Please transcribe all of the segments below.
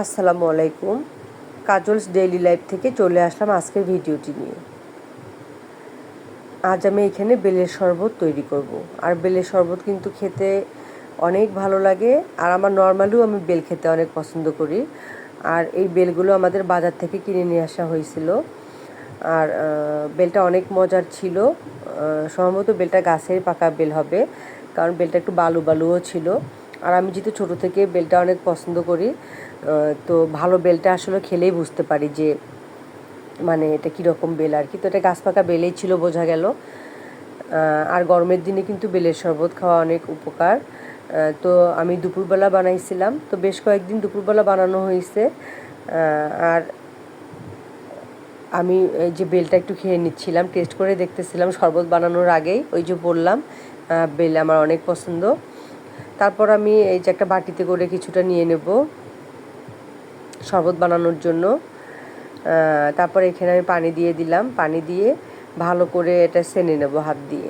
আসসালামু আলাইকুম। Kajol's daily life থেকে চলে আসলাম আজকের ভিডিওটি নিয়ে। আজ আমি এখানে বেলের শরবত তৈরি করব। আর বেলের শরবত কিন্তু খেতে অনেক ভালো লাগে। আর আমার নর্মালিও আমি বেল খেতে অনেক পছন্দ করি। আর এই বেলগুলো আমাদের বাজার থেকে কিনে নিয়ে আসা হয়েছিল। আর বেলটা অনেক মজার ছিল। সম্ভবত বেলটা গাছের পাকা বেল হবে। কারণ বেলটা একটু বালু বালুও ছিল। আর আমি যেহেতু ছোটো থেকে বেলটা অনেক পছন্দ করি তো ভালো বেলটা আসলে খেলেই বুঝতে পারি যে মানে এটা কীরকম বেল আর কি। তো এটা গাছ পাকা বেলেই ছিল বোঝা গেল। আর গরমের দিনে কিন্তু বেলের শরবত খাওয়া অনেক উপকার। তো আমি দুপুরবেলা বানাইছিলাম। তো বেশ কয়েকদিন দুপুরবেলা বানানো হয়েছে আর আমি যে বেলটা একটু খেয়ে নিচ্ছিলাম, টেস্ট করে দেখতেছিলাম শরবত বানানোর আগেই। ওই যে বললাম বেল আমার অনেক পছন্দ। তারপর আমি এই যে একটা বাটিতে করে কিছুটা নিয়ে নেব শরবত বানানোর জন্য। তারপর এখানে আমি পানি দিয়ে দিলাম। পানি দিয়ে ভালো করে এটা সেনে নেব হাত দিয়ে।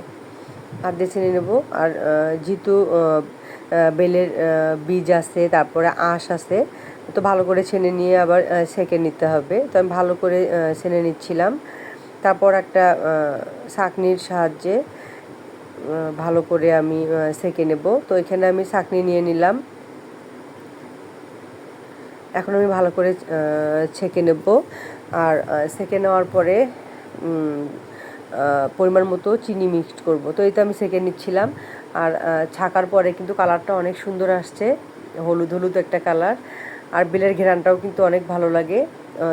হাত দিয়ে সেনে নেব। আর যেহেতু বেলের বীজ আছে, তারপরে আঁশ আছে, তো ভালো করে ছেনে নিয়ে আবার সেঁকে নিতে হবে। তো আমি ভালো করে ছেনে নিচ্ছিলাম। তারপর একটা ছাঁকনির সাহায্যে ভালো করে আমি সেঁকে নেব। তো এখানে আমি ছাঁকনি নিয়ে নিলাম। এখন আমি ভালো করে ছেঁকে নেব। আর সেঁকে নেওয়ার পরে পরিমাণ মতো চিনি মিক্সড করব। তো তো আমি সেঁকে নিচ্ছিলাম। আর ছাকার পরে কিন্তু কালারটা অনেক সুন্দর আসছে। হলুদ হলুদ একটা কালার। আর বেলের ঘেরানটাও কিন্তু অনেক ভালো লাগে।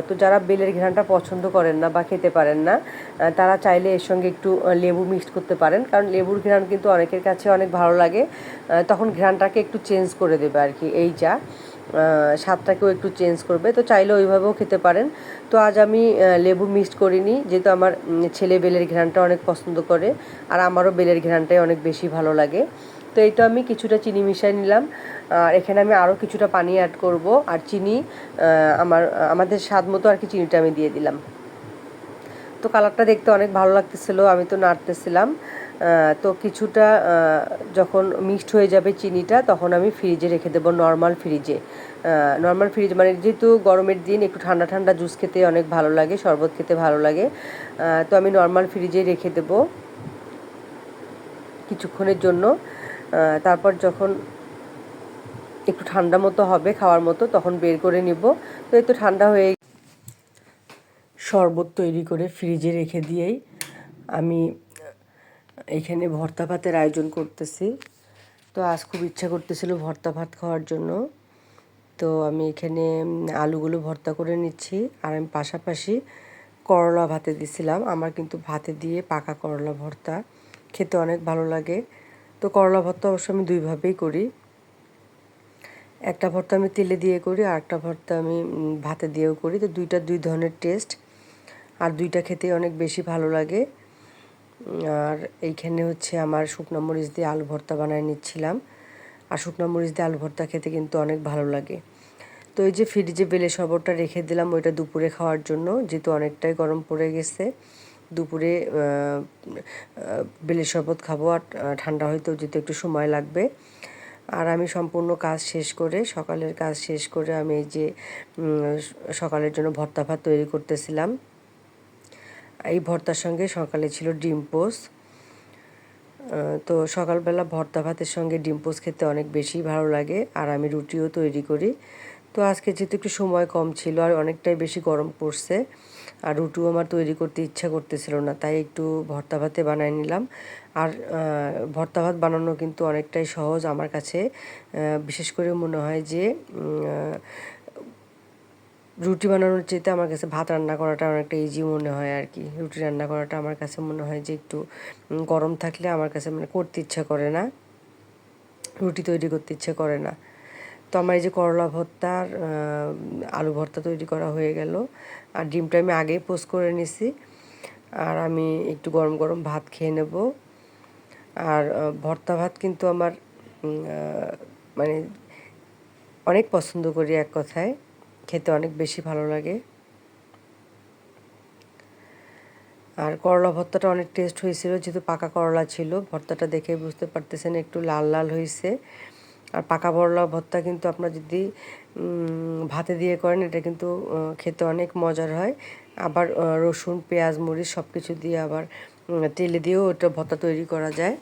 তো যারা বেলের ঘেরানটা পছন্দ করেন না বা খেতে পারেন না তারা চাইলে এর সঙ্গে একটু লেবু মিক্সড করতে পারেন। কারণ লেবুর ঘেরান কিন্তু অনেকের কাছে অনেক ভালো লাগে। তখন ঘেরানটাকে একটু চেঞ্জ করে দেবে আর কি এই চা স্বাদটাকেও একটু চেঞ্জ করবে। তো চাইলে ওইভাবেও খেতে পারেন। তো আজ আমি লেবু মিক্সড করিনি, যেহেতু আমার ছেলে বেলের ঘেরানটা অনেক পছন্দ করে, আর আমারও বেলের ঘেরানটাই অনেক বেশি ভালো লাগে। তো এই তো আমি কিছুটা চিনি মিশাই নিলাম। আর এখানে আমি আরও কিছুটা পানি অ্যাড করব। আর চিনি আমার, আমাদের স্বাদ মতো আর কি চিনিটা আমি দিয়ে দিলাম। তো কালারটা দেখতে অনেক ভালো লাগতেছিলো, আমি তো নাড়তেছিলাম। তো কিছুটা যখন মিক্সড হয়ে যাবে চিনিটা, তখন আমি ফ্রিজে রেখে দেবো, নর্মাল ফ্রিজে। নর্মাল ফ্রিজ মানে যেহেতু গরমের দিন, একটু ঠান্ডা ঠান্ডা জুস খেতে অনেক ভালো লাগে, শরবত খেতে ভালো লাগে। তো আমি নর্মাল ফ্রিজে রেখে দেবো কিছুক্ষণের জন্য। তারপর যখন একটু ঠান্ডা মতো হবে খাওয়ার মতো, তখন বের করে নিব। তো এই তো ঠান্ডা হয়ে শরবত তৈরি করে ফ্রিজে রেখে দিয়েই আমি এখানে ভর্তা ভাতের আয়োজন করতেছি। তো আজ খুব ইচ্ছা করতেছিল ভর্তা ভাত খাওয়ার জন্য। তো আমি এখানে আলুগুলো ভর্তা করে নিচ্ছি। আর আমি পাশাপাশি করলা ভাতে দিছিলাম। আমার কিন্তু ভাতে দিয়ে পাকা করলা ভর্তা খেতে অনেক ভালো লাগে। তো করলা ভর্তা অবশ্য আমি দুইভাবেই করি। একটা ভর্তা আমি তেলে দিয়ে করি, আর একটা ভর্তা আমি ভাতে দিয়েও করি। তো দুইটা দুই ধরনের টেস্ট আর দুইটা খেতে অনেক বেশি ভালো লাগে। আর এইখানে হচ্ছে আমার শুকনো মরিচ দিয়ে আলু ভর্তা বানায় নিচ্ছিলাম। আর শুকনো মরিচ দিয়ে আলু ভর্তা খেতে কিন্তু অনেক ভালো লাগে। তো এই যে ফ্রিজে বেলে শরবতটা রেখে দিলাম, ওইটা দুপুরে খাওয়ার জন্য, যেহেতু অনেকটাই গরম পড়ে গেছে। দুপুরে বেলে শরবত খাব আর ঠান্ডা হয়তো যেতে একটু সময় লাগবে। আর আমি সম্পূর্ণ কাজ শেষ করে, সকালের কাজ শেষ করে আমি এই যে সকালের জন্য ভর্তা ভাত তৈরি করতেছিলাম। এই ভর্তার সঙ্গে সকালে ছিল ডিম পোস্ট তো সকালবেলা ভর্তা ভাতের সঙ্গে ডিম পোস্ট খেতে অনেক বেশি ভালো লাগে। আর আমি রুটিও তৈরি করি। তো আজকে যেহেতু একটু সময় কম ছিল আর অনেকটাই বেশি গরম পড়ছে, আর রুটিও আমার তৈরি করতে ইচ্ছা করতেছিল না, তাই একটু ভর্তা ভাতে বানাই নিলাম। আর ভর্তা ভাত বানানো কিন্তু অনেকটাই সহজ আমার কাছে বিশেষ করে মনে হয় যে রুটি বানানোর চেয়েতে আমার কাছে ভাত রান্না করাটা অনেকটা ইজি মনে হয় আর কি। রুটি রান্না করাটা আমার কাছে মনে হয় যে একটু গরম থাকলে আমার কাছে মানে করতে ইচ্ছা করে না, রুটি তৈরি করতে ইচ্ছে করে না। তো আমার এই যে করলা ভর্তার আলু ভর্তা তৈরি করা হয়ে গেল। আর ডিমটা আমি আগেই পোস্ট করে নিছি। আর আমি একটু গরম গরম ভাত খেয়ে নেব। আর ভর্তা ভাত কিন্তু আমার মানে অনেক পছন্দ করি এক কথায়। খেতে অনেক বেশি ভালো লাগে। আর করলা ভর্তাটা অনেক টেস্ট হয়েছিল, যেহেতু পাকা করলা ছিল, ভর্তাটা দেখে বুঝতে পারতেছেন, একটু লাল লাল হয়েছে। আর পাকা বড়লা ভর্তা কিন্তু আপনার যদি ভাতে দিয়ে করেন, এটা কিন্তু খেতে অনেক মজার হয়। আবার রসুন, পেঁয়াজ, মরিচ সব কিছু দিয়ে আবার তেলে দিয়েও ওটা ভর্তা তৈরি করা যায়।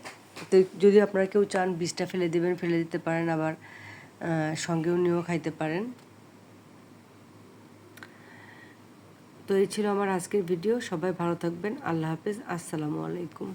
তো যদি আপনারা কেউ চান বীজটা ফেলে দিবেন, ফেলে দিতে পারেন, আবার সঙ্গেও নিয়েও খাইতে পারেন। তো এই ছিল আমার আজকের ভিডিও। সবাই ভালো থাকবেন। আল্লাহ হাফেজ। আসসালামু আলাইকুম।